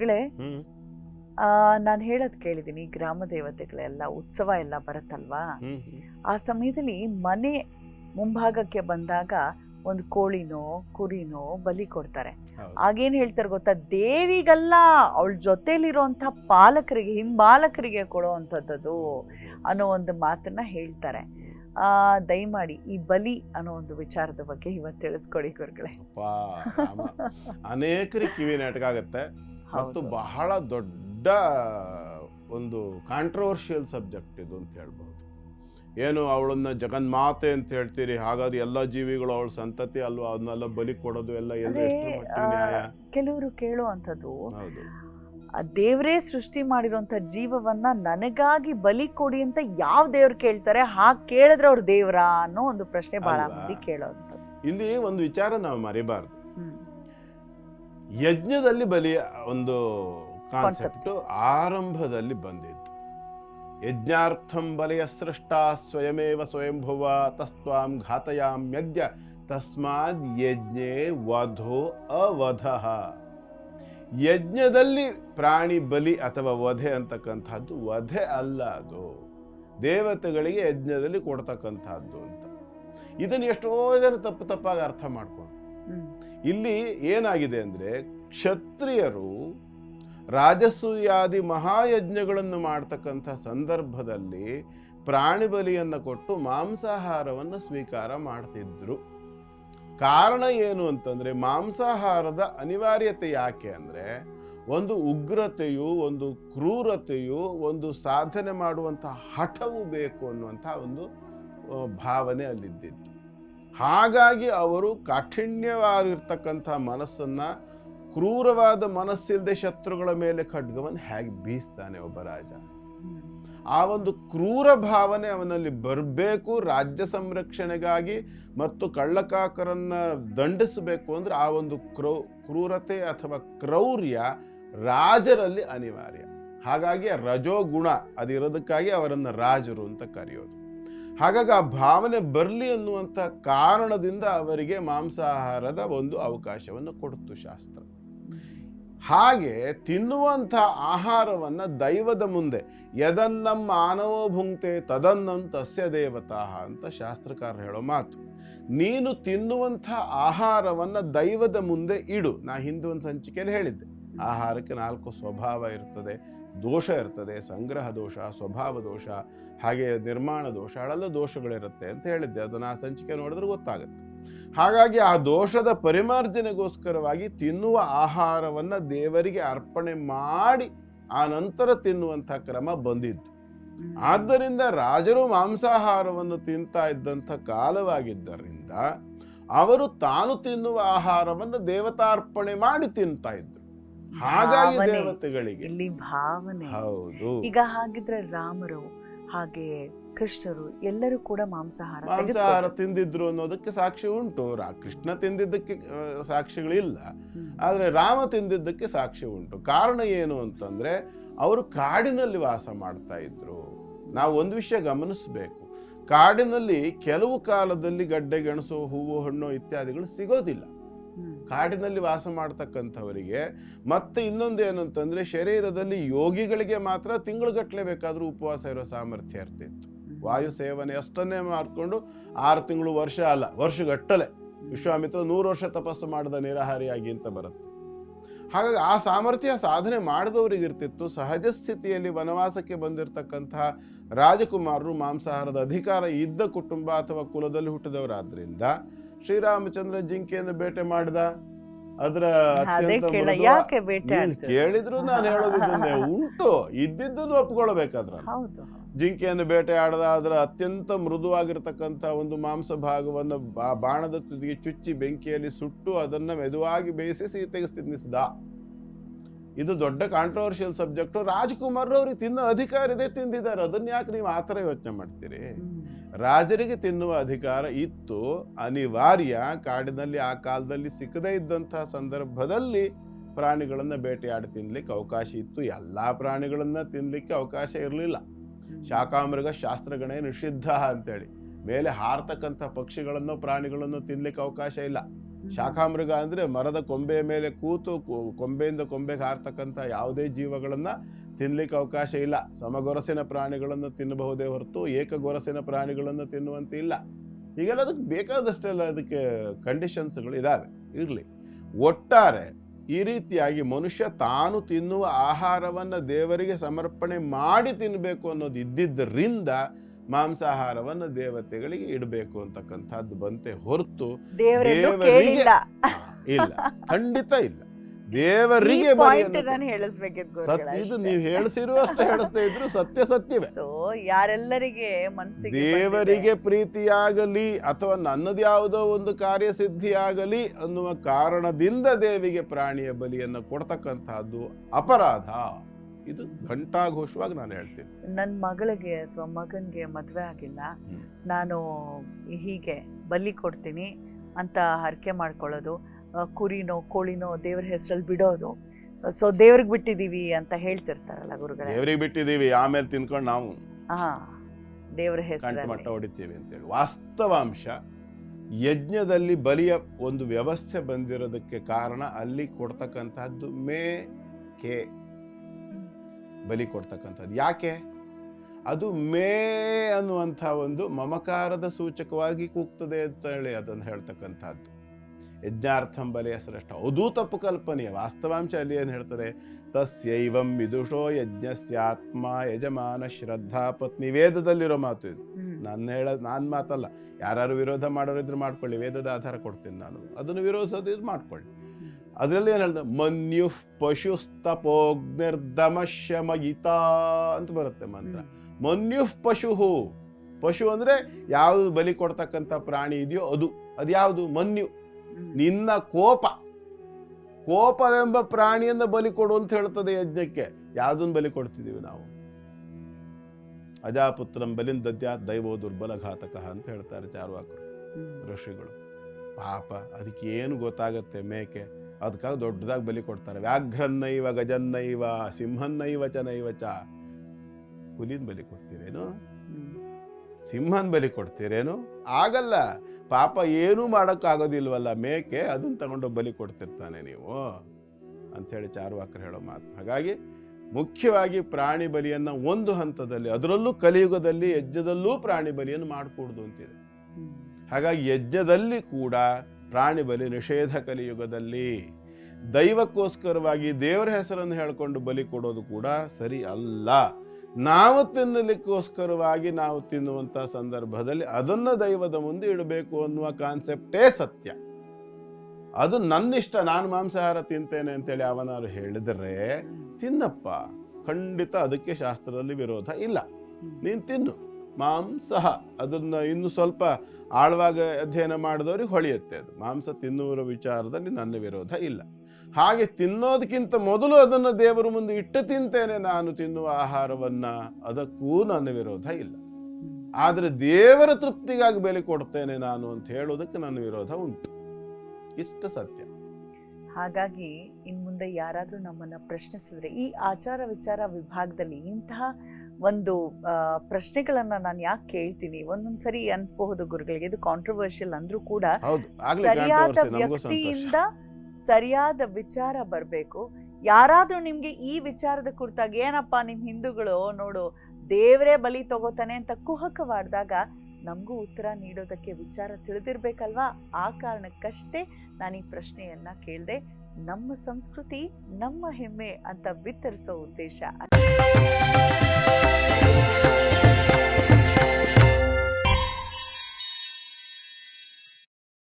ಗುರುಗಳೇ ಹ್ಮ್. ನಾನು ಹೇಳೋದು ಕೇಳಿದೀನಿ ಗ್ರಾಮ ದೇವತೆಗಳೆಲ್ಲ ಉತ್ಸವ ಎಲ್ಲ ಬರುತ್ತಲ್ವಾ. ಆ ಸಮಯದಲ್ಲಿ ಮನೆ ಮುಂಭಾಗಕ್ಕೆ ಬಂದಾಗ ಒಂದು ಕೋಳಿನೋ ಕುರಿನೋ ಬಲಿ ಕೊಡ್ತಾರೆ. ಆಗೇನ್ ಹೇಳ್ತಾರೆ ಗೊತ್ತಾ? ದೇವಿಗಲ್ಲ ಅವಳ ಜೊತೆಲಿರುವಂತ ಪಾಲಕರಿಗೆ ಹಿಂಬಾಲಕರಿಗೆ ಕೊಡುವಂಥದ್ದು ಅನ್ನೋ ಒಂದು ಮಾತನ್ನ ಹೇಳ್ತಾರೆ. ಆ ದಯಮಾಡಿ ಈ ಬಲಿ ಅನ್ನೋ ಒಂದು ವಿಚಾರದ ಬಗ್ಗೆ ಇವತ್ತು ತಿಳಿಸ್ಕೊಡಿ ಗುರುಗಳೇ. ಅನೇಕರಿಗೆ ಕಿವಿ ನೆಟ್ಕಾಗತ್ತೆ ಮತ್ತು ಬಹಳ ದೊಡ್ಡ ಒಂದು ಕಾಂಟ್ರವರ್ಷಿಯಲ್ ಸಬ್ಜೆಕ್ಟ್ ಇದು ಅಂತ ಹೇಳ್ಬೋದು ಏನು ಅವಳನ್ನ ಜಗನ್ಮಾತೆ ಅಂತ ಹೇಳ್ತೀರಿ ಹಾಗಾದ್ರೆ ಎಲ್ಲ ಜೀವಿಗಳು ಅವಳ ಸಂತತಿ ಅಲ್ವಾ? ಅದನ್ನೆಲ್ಲ ಬಲಿ ಕೊಡೋದು ಎಲ್ಲ ಕೆಲವರು ಕೇಳುವಂಥದ್ದು ದೇವ್ರೇ ಸೃಷ್ಟಿ ಮಾಡಿರುವಂತ ಜೀವವನ್ನ ನನಗಾಗಿ ಬಲಿ ಕೊಡಿ ಅಂತ ಯಾವ ದೇವ್ರು ಕೇಳ್ತಾರೆ ಹಾಗೆ ಕೇಳಿದ್ರೆ ಅವ್ರ ದೇವ್ರ ಅನ್ನೋ ಒಂದು ಪ್ರಶ್ನೆ ಬಹಳ? ಮಂದಿ ಕೇಳೋವಂಥದ್ದು. ಇಲ್ಲಿ ಒಂದು ವಿಚಾರ ನಾವು ಮರಿಬಾರ್ದು. ಯಜ್ಞದಲ್ಲಿ ಬಲಿಯ ಒಂದು ಕಾನ್ಸೆಪ್ಟ್ ಆರಂಭದಲ್ಲಿ ಬಂದಿತ್ತು. ಯಜ್ಞಾರ್ಥಂ ಬಲಿಯ ಸೃಷ್ಟ ಸ್ವಯಮೇವ ಸ್ವಯಂಭುವ ತಸ್ತ್ವಾಂ ಘಾತಯಾಮ್ಯದ್ಯ ತಸ್ಮಾದ್ ಯಜ್ಞೆ ವಧೋ ಅವಧಃ. ಯಜ್ಞದಲ್ಲಿ ಪ್ರಾಣಿ ಬಲಿ ಅಥವಾ ವಧೆ ಅಂತಕ್ಕಂಥದ್ದು ವಧೆ ಅಲ್ಲ ಅದು. ದೇವತೆಗಳಿಗೆ ಯಜ್ಞದಲ್ಲಿ ಕೊಡ್ತಕ್ಕಂಥದ್ದು ಅಂತ. ಇದನ್ನು ಎಷ್ಟೋ ಜನ ತಪ್ಪು ತಪ್ಪಾಗಿ ಅರ್ಥ ಮಾಡ್ಕೊಂಡು ಇಲ್ಲಿ ಏನಾಗಿದೆ ಅಂದರೆ ಕ್ಷತ್ರಿಯರು ರಾಜಸೂಯಾದಿ ಮಹಾಯಜ್ಞಗಳನ್ನು ಮಾಡ್ತಕ್ಕಂಥ ಸಂದರ್ಭದಲ್ಲಿ ಪ್ರಾಣಿ ಬಲಿಯನ್ನು ಕೊಟ್ಟು ಮಾಂಸಾಹಾರವನ್ನು ಸ್ವೀಕಾರ ಮಾಡ್ತಿದ್ರು. ಕಾರಣ ಏನು ಅಂತಂದರೆ ಮಾಂಸಾಹಾರದ ಅನಿವಾರ್ಯತೆ ಯಾಕೆ ಅಂದರೆ ಒಂದು ಉಗ್ರತೆಯು, ಒಂದು ಕ್ರೂರತೆಯು, ಒಂದು ಸಾಧನೆ ಮಾಡುವಂಥ ಹಠವು ಬೇಕು ಅನ್ನುವಂಥ ಒಂದು ಭಾವನೆ ಅಲ್ಲಿದ್ದಿತ್ತು. ಹಾಗಾಗಿ ಅವರು ಕಾಠಿಣ್ಯವಾಗಿರ್ತಕ್ಕಂಥ ಮನಸ್ಸನ್ನು ಕ್ರೂರವಾದ ಮನಸ್ಸಿಲ್ಲದೆ ಶತ್ರುಗಳ ಮೇಲೆ ಖಡ್ಗವನ್ನು ಹೇಗೆ ಬೀಸ್ತಾನೆ ಒಬ್ಬ ರಾಜ? ಆ ಒಂದು ಕ್ರೂರ ಭಾವನೆ ಅವನಲ್ಲಿ ಬರಬೇಕು, ರಾಜ್ಯ ಸಂರಕ್ಷಣೆಗಾಗಿ ಮತ್ತು ಕಳ್ಳಕಾಕರನ್ನು ದಂಡಿಸಬೇಕು ಅಂದರೆ ಆ ಒಂದು ಕ್ರೌ, ಕ್ರೂರತೆ ಅಥವಾ ಕ್ರೌರ್ಯ ರಾಜರಲ್ಲಿ ಅನಿವಾರ್ಯ. ಹಾಗಾಗಿ ರಜೋಗುಣ ಅದಿರೋದಕ್ಕಾಗಿ ಅವರನ್ನು ರಾಜರು ಅಂತ ಕರೆಯೋದು. ಹಾಗಾಗಿ ಆ ಭಾವನೆ ಬರಲಿ ಅನ್ನುವಂಥ ಕಾರಣದಿಂದ ಅವರಿಗೆ ಮಾಂಸಾಹಾರದ ಒಂದು ಅವಕಾಶವನ್ನು ಕೊಡ್ತು ಶಾಸ್ತ್ರ. ಹಾಗೆ ತಿನ್ನುವಂಥ ಆಹಾರವನ್ನು ದೈವದ ಮುಂದೆ, ಯದನ್ನಂ ಮಾನವೋ ಭುಂಕ್ತೆ ತದನ್ನಂತಸ್ಯ ದೇವತಾ ಅಂತ ಶಾಸ್ತ್ರಕಾರ ಹೇಳೋ ಮಾತು. ನೀನು ತಿನ್ನುವಂಥ ಆಹಾರವನ್ನು ದೈವದ ಮುಂದೆ ಇಡು. ನಾ ಹಿಂದೆ ಒಂದು ಸಂಚಿಕೆಯಲ್ಲಿ ಹೇಳಿದ್ದೆ. ಆಹಾರಕ್ಕೆ ನಾಲ್ಕು ಸ್ವಭಾವ ಇರ್ತದೆ. ದೋಷ ಇರ್ತದೆ ಸಂಗ್ರಹ ದೋಷ ಸ್ವಭಾವ ದೋಷ ಹಾಗೆ ನಿರ್ಮಾಣ ದೋಷ ಅಳೆಲ್ಲ ದೋಷಗಳಿರುತ್ತೆ ಅಂತ ಹೇಳಿದ್ದೆ. ಅದನ್ನು ಆ ಸಂಚಿಕೆ ನೋಡಿದ್ರೆ ಗೊತ್ತಾಗುತ್ತೆ. ಹಾಗಾಗಿ ಆ ದೋಷದ ಪರಿಮಾರ್ಜನೆಗೋಸ್ಕರವಾಗಿ ತಿನ್ನುವ ಆಹಾರವನ್ನು ದೇವರಿಗೆ ಅರ್ಪಣೆ ಮಾಡಿ ಆ ನಂತರ ತಿನ್ನುವಂಥ ಕ್ರಮ ಬಂದಿದ್ದು. ಹ್ಮ್. ಆದ್ದರಿಂದ ರಾಜರು ಮಾಂಸಾಹಾರವನ್ನು ತಿಂತಾ ಇದ್ದಂಥ ಕಾಲವಾಗಿದ್ದರಿಂದ ಅವರು ತಾನು ತಿನ್ನುವ ಆಹಾರವನ್ನು ದೇವತಾರ್ಪಣೆ ಮಾಡಿ ತಿಂತಾ ಇದ್ರು. ಹಾಗಾಗಿ ದೇವತೆಗಳಿಗೆ. ಇಲ್ಲಿ ಭಾವನೆ. ಹೌದು. ಈಗ ಹಾಗಿದ್ರೆ ರಾಮರು ಹಾಗೆ ಕೃಷ್ಣರು ಎಲ್ಲರೂ ಕೂಡ ಮಾಂಸಾಹಾರ ಮಾಂಸಾಹಾರ. ತಿಂದಿದ್ರು ಅನ್ನೋದಕ್ಕೆ ಸಾಕ್ಷಿ ಉಂಟು. ಕೃಷ್ಣ ತಿಂದಿದ್ದಕ್ಕೆ ಸಾಕ್ಷಿಗಳಿಲ್ಲ ಆದ್ರೆ ರಾಮ ತಿಂದಿದ್ದಕ್ಕೆ ಸಾಕ್ಷಿ ಉಂಟು. ಕಾರಣ ಏನು ಅಂತಂದ್ರೆ ಅವರು ಕಾಡಿನಲ್ಲಿ ವಾಸ ಮಾಡ್ತಾ ಇದ್ರು. ನಾವು ಒಂದು ವಿಷಯ ಗಮನಿಸಬೇಕು. ಕಾಡಿನಲ್ಲಿ ಕೆಲವು ಕಾಲದಲ್ಲಿ ಗಡ್ಡೆ ಗೆಣಸು ಹೂವು ಹಣ್ಣು ಇತ್ಯಾದಿಗಳು ಸಿಗೋದಿಲ್ಲ. ಕಾಡಿನಲ್ಲಿ ವಾಸ ಮಾಡ್ತಕ್ಕಂಥವರಿಗೆ. ಮತ್ತೆ ಇನ್ನೊಂದು ಏನಂತಂದ್ರೆ ಶರೀರದಲ್ಲಿ ಯೋಗಿಗಳಿಗೆ ಮಾತ್ರ ತಿಂಗಳುಗಟ್ಟಲೆ ಬೇಕಾದ್ರೂ ಉಪವಾಸ ಇರೋ ಸಾಮರ್ಥ್ಯ ಇರ್ತಿತ್ತು. ವಾಯು ಸೇವನೆ ಅಷ್ಟನ್ನೇ ಮಾಡಿಕೊಂಡು ಆರು ತಿಂಗಳು ವರ್ಷ ಅಲ್ಲ ವರ್ಷಗಟ್ಟಲೆ. ವಿಶ್ವಾಮಿತ್ರ ನೂರು ವರ್ಷ ತಪಸ್ಸು ಮಾಡಿದ ನಿರಾಹಾರಿಯಾಗಿ ಅಂತ ಬರುತ್ತೆ. ಹಾಗಾಗಿ ಆ ಸಾಮರ್ಥ್ಯ ಸಾಧನೆ ಮಾಡಿದವರಿಗೆ ಇರ್ತಿತ್ತು ಸಹಜ ಸ್ಥಿತಿಯಲ್ಲಿ ವನವಾಸಕ್ಕೆ ಬಂದಿರತಕ್ಕಂತಹ ರಾಜಕುಮಾರರು ಮಾಂಸಾಹಾರದ ಅಧಿಕಾರ ಇದ್ದ ಕುಟುಂಬ ಅಥವಾ ಕುಲದಲ್ಲಿ ಹುಟ್ಟಿದವರಾದ್ರಿಂದ ಶ್ರೀರಾಮಚಂದ್ರ ಜಿಂಕೆಯನ್ನು ಬೇಟೆ ಮಾಡಿದ ಅದರ ಅತ್ಯಂತ? ಕೇಳಿದ್ರು ನಾನು ಹೇಳೋದಿದ್ದನ್ನೇ ಉಂಟು ಇದ್ದಿದ್ದನ್ನು ಒಪ್ಕೊಳ್ಬೇಕಾದ್ರ ಜಿಂಕೆಯನ್ನು ಬೇಟೆ ಆಡದ ಅದರ ಅತ್ಯಂತ ಮೃದುವಾಗಿರ್ತಕ್ಕಂಥ ಒಂದು ಮಾಂಸ ಭಾಗವನ್ನು ಬಾಣದ ತುದಿಗೆ ಚುಚ್ಚಿ ಬೆಂಕಿಯಲ್ಲಿ ಸುಟ್ಟು ಅದನ್ನ ಮೆದುವಾಗಿ ಬೇಯಿಸಿ ಸೀತೆಗೆ ತಿನ್ನಿಸಿದ. ಇದು ದೊಡ್ಡ ಕಾಂಟ್ರವರ್ಷಿಯಲ್ ಸಬ್ಜೆಕ್ಟ್ ರಾಜ್ಕುಮಾರ್ ಅವ್ರಿಗೆ ತಿನ್ನೋ ಅಧಿಕಾರ ಇದೆ ತಿಂದಿದ್ದಾರೆ. ಅದನ್ನ ಯಾಕೆ ನೀವು ಆ ಥರ ಯೋಚನೆ ಮಾಡ್ತೀರಿ. ರಾಜರಿಗೆ ತಿನ್ನುವ ಅಧಿಕಾರ ಇತ್ತು. ಅನಿವಾರ್ಯ ಕಾಡಿನಲ್ಲಿ, ಆ ಕಾಲದಲ್ಲಿ ಸಿಕ್ಕದೇ ಇದ್ದಂತಹ ಸಂದರ್ಭದಲ್ಲಿ ಪ್ರಾಣಿಗಳನ್ನು ಬೇಟೆಯಾಡಿ ತಿನ್ಲಿಕ್ಕೆ ಅವಕಾಶ ಇತ್ತು. ಎಲ್ಲ ಪ್ರಾಣಿಗಳನ್ನು ತಿನ್ನಲಿಕ್ಕೆ ಅವಕಾಶ ಇರಲಿಲ್ಲ. ಶಾಖಾಮೃಗ ಶಾಸ್ತ್ರಗಣೇ ನಿಷಿದ್ಧ ಅಂತೇಳಿ. ಮೇಲೆ ಹಾರ್ತಕ್ಕಂಥ ಪಕ್ಷಿಗಳನ್ನು, ಪ್ರಾಣಿಗಳನ್ನು ತಿನ್ಲಿಕ್ಕೆ ಅವಕಾಶ ಇಲ್ಲ. ಶಾಖಾಮೃಗ ಅಂದ್ರೆ ಮರದ ಕೊಂಬೆಯ ಮೇಲೆ ಕೂತು ಕೊಂಬೆಯಿಂದ ಕೊಂಬೆಗೆ ಹಾರ್ತಕ್ಕಂಥ ಯಾವುದೇ ಜೀವಗಳನ್ನ ತಿನ್ಲಿಕ್ಕೆ ಅವಕಾಶ ಇಲ್ಲ. ಸಮಗೊರಸಿನ ಪ್ರಾಣಿಗಳನ್ನು ತಿನ್ನಬಹುದೇ ಹೊರತು ಏಕಗೊರಸಿನ ಪ್ರಾಣಿಗಳನ್ನು ತಿನ್ನುವಂತೆ ಇಲ್ಲ. ಈಗೆಲ್ಲ ಅದಕ್ಕೆ ಬೇಕಾದಷ್ಟೆಲ್ಲ ಅದಕ್ಕೆ ಕಂಡೀಷನ್ಸ್ಗಳು ಇದಾವೆ. ಇರಲಿ. ಒಟ್ಟಾರೆ ಈ ರೀತಿಯಾಗಿ ಮನುಷ್ಯ ತಾನು ತಿನ್ನುವ ಆಹಾರವನ್ನ ದೇವರಿಗೆ ಸಮರ್ಪಣೆ ಮಾಡಿ ತಿನ್ನಬೇಕು ಅನ್ನೋದು ಇದ್ದಿದ್ದರಿಂದ ಮಾಂಸಾಹಾರವನ್ನು ದೇವತೆಗಳಿಗೆ ಇಡಬೇಕು ಅಂತಕ್ಕಂಥದ್ದು ಬಂತೆ ಹೊರತು ದೇವರಿಗೆ- ಇಲ್ಲ. ಖಂಡಿತ ಇಲ್ಲ. ದೇವರಿಗೆ ಸತ್ಯ ಇದು ನೀವು ಹೇಳಿಸಿರುವಷ್ಟು ಹೇಳಿಸ್ತಾ ಇದ್ರು ಸತ್ಯ ಸತ್ಯವೇ. ಸೊ ಯಾರೆಲ್ಲರಿಗೆ ಮನಸ್ಸಿಗೆ ದೇವರಿಗೆ ಪ್ರೀತಿಯಾಗಲಿ ಅಥವಾ ನನ್ನದು ಯಾವುದೋ ಒಂದು ಕಾರ್ಯಸಿದ್ಧಿಯಾಗಲಿ ಅನ್ನುವ ಕಾರಣದಿಂದ ದೇವಿಗೆ ಪ್ರಾಣಿಯ ಬಲಿಯನ್ನು ಕೊಡ್ತಕ್ಕಂತಹದ್ದು ಅಪರಾಧ. ಇದು ಘಂಟಾಘೋಷವಾಗಿ ನಾನು ಹೇಳ್ತೀನಿ. ನನ್ನ ಮಗಳಿಗೆ ಅಥವಾ ಮಗನ್ಗೆ ಮದ್ವೆ ಆಗಿಲ್ಲ. ನಾನು ಹೀಗೆ ಬಲಿ ಕೊಡ್ತೀನಿ ಅಂತ ಹರಕೆ ಮಾಡ್ಕೊಳ್ಳೋದು. ಕುರಿನೋ ಕೋಳಿನೋ ದೇವ್ರ ಹೆಸರಲ್ಲಿ ಬಿಡೋದು. ಸೊ ದೇವ್ರಿಗೆ ಬಿಟ್ಟಿದೀವಿ ಅಂತ ಹೇಳ್ತಿರ್ತಾರಲ್ಲ ಗುರುಗಳೇ. ದೇವರಿಗೆ ಬಿಟ್ಟಿದ್ದೀವಿ ಆಮೇಲೆ ತಿನ್ಕೊಂಡು ನಾವು ಹಾ ದೇವ್ರ ಹೆಸರು ಮಟ್ಟ ಹೊಡಿತೀವಿ ಅಂತೇಳಿ. ವಾಸ್ತವಾಂಶ ಯಜ್ಞದಲ್ಲಿ ಬಲಿಯ ಒಂದು ವ್ಯವಸ್ಥೆ ಬಂದಿರೋದಕ್ಕೆ ಕಾರಣ ಅಲ್ಲಿ ಕೊಡ್ತಕ್ಕಂತಹದ್ದು ಮೇ ಕೆ ಬಲಿ ಕೊಡ್ತಕ್ಕಂಥದ್ದು. ಯಾಕೆ? ಅದು ಮೇ ಅನ್ನುವಂಥ ಒಂದು ಮಮಕಾರದ ಸೂಚಕವಾಗಿ ಕೂಗ್ತದೆ ಅಂತ ಹೇಳಿ ಅದನ್ನು ಹೇಳ್ತಕ್ಕಂಥದ್ದು. ಯಜ್ಞಾರ್ಥಂ ಬಲೆಯ ಶ್ರೇಷ್ಠ ಅದು ತಪ್ಪು ಕಲ್ಪನೆಯ ವಾಸ್ತವಾಂಶ ಅಲ್ಲಿ ಏನು ಹೇಳ್ತದೆ? ತಸ್ಯೈವಂ ವಿದುಷೋ ಯಜ್ಞಸ್ಯಾತ್ಮ ಯಜಮಾನ ಶ್ರದ್ಧಾ ಪತ್ನಿ. ವೇದದಲ್ಲಿರೋ ಮಾತು ಇದು. ನಾನು ಹೇಳ ನಾನು ಮಾತಲ್ಲ. ಯಾರು ವಿರೋಧ ಮಾಡೋರಿದ್ರೆ ಮಾಡ್ಕೊಳ್ಳಿ. ವೇದದ ಆಧಾರ ಕೊಡ್ತೀನಿ ನಾನು. ಅದನ್ನು ವಿರೋಧಿಸೋದಿದ್ರೆ ಮಾಡ್ಕೊಳ್ಳಿ. ಅದರಲ್ಲಿ ಏನು ಹೇಳ್ದೆ ಮನ್ಯು ಪಶುಸ್ತಪೋಗ್ನಿರ್ದಮಶಮಯಿತ ಅಂತ ಬರುತ್ತೆ ಮಂತ್ರ. ಮನ್ಯು ಪಶು ಪಶು ಅಂದರೆ ಯಾವುದು ಬಲಿ ಕೊಡ್ತಕ್ಕಂಥ ಪ್ರಾಣಿ ಇದೆಯೋ ಅದು. ಅದು ಯಾವುದು ಮನ್ಯು. ನಿನ್ನ ಕೋಪ. ಕೋಪವೆಂಬ ಪ್ರಾಣಿಯನ್ನು ಬಲಿ ಕೊಡು ಅಂತ ಹೇಳ್ತದೆ ಯಜ್ಞಕ್ಕೆ. ಯಾವುದನ್ನು ಬಲಿ ಕೊಡ್ತಿದ್ದೀವಿ ನಾವು? ಅಜಾಪುತ್ರಂ ಬಲಿನ್ ದದ್ಯಾ ದೈವೋ ದುರ್ಬಲ ಘಾತಕ ಅಂತ ಹೇಳ್ತಾರೆ ಚಾರ್ವಾಕರು ಋಷಿಗಳು. ಪಾಪ ಅದಕ್ಕೆ ಏನು ಗೊತ್ತಾಗತ್ತೆ ಮೇಕೆ? ಅದಕ್ಕಾಗಿ ದೊಡ್ಡದಾಗಿ ಬಲಿ ಕೊಡ್ತಾರೆ. ವ್ಯಾಘ್ರನ್ನೈವ ಗಜನ್ನೈವ ಸಿಂಹನ್ನೈವ ಚ ನೈವ ಚ. ಹುಲಿನ ಬಲಿ ಕೊಡ್ತೀರೇನು? ಸಿಂಹನ್ ಬಲಿ ಕೊಡ್ತೀರೇನು? ಆಗಲ್ಲ. ಪಾಪ ಏನೂ ಮಾಡೋಕ್ಕಾಗೋದಿಲ್ವಲ್ಲ ಮೇಕೆ, ಅದನ್ನು ತಗೊಂಡು ಬಲಿ ಕೊಡ್ತಿರ್ತಾನೆ ನೀವು ಅಂಥೇಳಿ ಚಾರ್ವಾಕರು ಹೇಳೋ ಮಾತು ಹಾಗಾಗಿ ಮುಖ್ಯವಾಗಿ ಪ್ರಾಣಿ ಬಲಿಯನ್ನು ಒಂದು ಹಂತದಲ್ಲಿ, ಅದರಲ್ಲೂ ಕಲಿಯುಗದಲ್ಲಿ, ಯಜ್ಞದಲ್ಲೂ ಪ್ರಾಣಿ ಬಲಿಯನ್ನು ಮಾಡಿಕೂಡ್ದು ಅಂತಿದೆ. ಹಾಗಾಗಿ ಯಜ್ಞದಲ್ಲಿ ಕೂಡ ಪ್ರಾಣಿ ಬಲಿ ನಿಷೇಧ ಕಲಿಯುಗದಲ್ಲಿ ದೈವಕ್ಕೋಸ್ಕರವಾಗಿ ದೇವರ ಹೆಸರನ್ನು ಹೇಳ್ಕೊಂಡು ಬಲಿ ಕೊಡೋದು ಕೂಡ ಸರಿ ಅಲ್ಲ ನಾವು ತಿನ್ನಲಿಕ್ಕೋಸ್ಕರವಾಗಿ ನಾವು ತಿನ್ನುವಂಥ ಸಂದರ್ಭದಲ್ಲಿ ಅದನ್ನು ದೈವದ ಮುಂದೆ ಇಡಬೇಕು ಅನ್ನುವ ಕಾನ್ಸೆಪ್ಟೇ ಸತ್ಯ. ಅದು ನನ್ನಿಷ್ಟ, ನಾನು ಮಾಂಸಾಹಾರ ತಿಂತೇನೆ ಅಂತೇಳಿ ಅವನಾರು ಹೇಳಿದರೆ ತಿನ್ನಪ್ಪ, ಖಂಡಿತ ಅದಕ್ಕೆ ಶಾಸ್ತ್ರದಲ್ಲಿ ವಿರೋಧ ಇಲ್ಲ. ನೀನು ತಿನ್ನು. ಮಾಂಸಹ, ಅದನ್ನ ಇನ್ನು ಸ್ವಲ್ಪ ಆಳವಾಗಿ ಅಧ್ಯಯನ ಮಾಡಿದವ್ರಿಗೆ ಹೊಳೆಯುತ್ತೆ ಅದು. ಮಾಂಸ ತಿನ್ನುವರ ವಿಚಾರದಲ್ಲಿ ನನ್ನ ವಿರೋಧ ಇಲ್ಲ. ಹಾಗೆ ತಿನ್ನೋದಕ್ಕಿಂತ ಮೊದಲು ಅದನ್ನು ದೇವರ ಮುಂದೆ ಇಟ್ಟು ತಿಂತೇನೆ ನಾನು ತಿನ್ನುವ ಆಹಾರವನ್ನ ಅದಕ್ಕೂ ನನ್ನ ವಿರೋಧ ಇಲ್ಲ. ಆದರೆ ದೇವರ ತೃಪ್ತಿಗಾಗಿ ಬೆಲೆ ಕೊಡ್ತೇನೆ ನಾನು ಅಂತ ಹೇಳೋದಕ್ಕೆ ನನ್ನ ವಿರೋಧ ಉಂಟು. ಇಷ್ಟು ಸತ್ಯ. ಹಾಗಾಗಿ ಇನ್ ಮುಂದೆ ಯಾರಾದ್ರೂ ನಮ್ಮನ್ನ ಪ್ರಶ್ನಿಸಿದ್ರೆ ಈ ಆಚಾರ ವಿಚಾರ ವಿಭಾಗದಲ್ಲಿ ಇಂತಹ ಒಂದು ಪ್ರಶ್ನೆಗಳನ್ನ ನಾನು ಯಾಕೆ ಕೇಳ್ತೀನಿ? ಒಂದೊಂದ್ಸರಿ ಅನ್ಸಬಹುದು ಗುರುಗಳಿಗೆ ಇದು ಕಾಂಟ್ರವರ್ಷಿಯಲ್ ಅಂದ್ರೂ ಕೂಡ ಸರಿಯಾದ ವ್ಯಕ್ತಿಯಿಂದ ಸರಿಯಾದ ವಿಚಾರ ಬರಬೇಕು. ಯಾರಾದರೂ ನಿಮಗೆ ಈ ವಿಚಾರದ ಕುರಿತಾಗಿ, ಏನಪ್ಪ ನಿಮ್ಮ ಹಿಂದೂಗಳು ನೋಡು, ದೇವರೇ ಬಲಿ ತಗೋತಾನೆ ಅಂತ ಕುಹಕವಾಡಿದಾಗ ನಮಗೂ ಉತ್ತರ ನೀಡೋದಕ್ಕೆ ವಿಚಾರ ತಿಳಿದಿರ್ಬೇಕಲ್ವಾ? ಆ ಕಾರಣಕ್ಕಷ್ಟೇ ನಾನು ಈ ಪ್ರಶ್ನೆಯನ್ನ ಕೇಳಿದೆ. ನಮ್ಮ ಸಂಸ್ಕೃತಿ ನಮ್ಮ ಹೆಮ್ಮೆ ಅಂತ ಬಿತ್ತರಿಸೋ ಉದ್ದೇಶ.